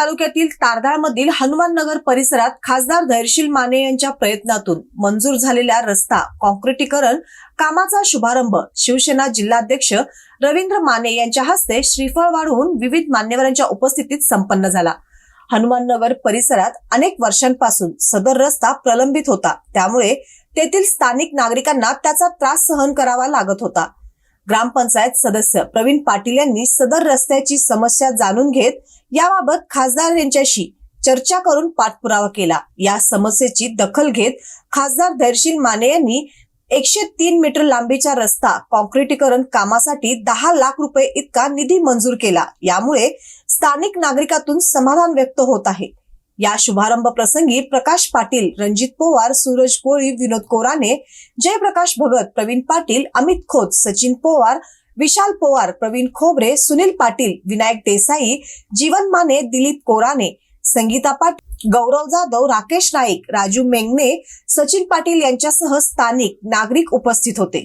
तालुक्यातील तारदाळमधील हनुमान नगर परिसरात खासदार धैर्यशील माने यांच्या प्रयत्नातून मंजूर झालेल्या रस्ता कॉन्क्रिटीकरण कामाचा शुभारंभ शिवसेना जिल्हाध्यक्ष रवींद्र माने यांच्या हस्ते श्रीफळ वाढवून विविध मान्यवरांच्या उपस्थितीत संपन्न झाला. हनुमान नगर परिसरात अनेक वर्षांपासून सदर रस्ता प्रलंबित होता. त्यामुळे तेथील स्थानिक नागरिकांना त्याचा त्रास सहन करावा लागत होता. ग्रामपंचायत सदस्य प्रवीण पाटील यांनी सदर रस्त्याची समस्या जाणून घेत याबाबत खासदार यांच्याशी चर्चा करून पाठपुरावा केला. या समस्येची दखल घेत खासदार धैर्यशील माने यांनी एकशे तीन मीटर लांबीचा रस्ता कॉन्क्रिटीकरण कामासाठी दहा लाख रुपये इतका निधी मंजूर केला. यामुळे स्थानिक नागरिकातून समाधान व्यक्त होत आहे. या शुभारंभ प्रसंगी प्रकाश पाटील रणजित पवार सूरज कोळी विनोद कोराने जयप्रकाश भगत प्रवीण पाटील अमित खोत सचिन पवार विशाल पवार प्रवीण खोबरे सुनील पाटील विनायक देसाई जीवन माने दिलीप कोराने संगीता पाटील गौरव जाधव राकेश नाईक राजू मेंगणे सचिन पाटील यांच्यासह स्थानिक नागरिक उपस्थित होते.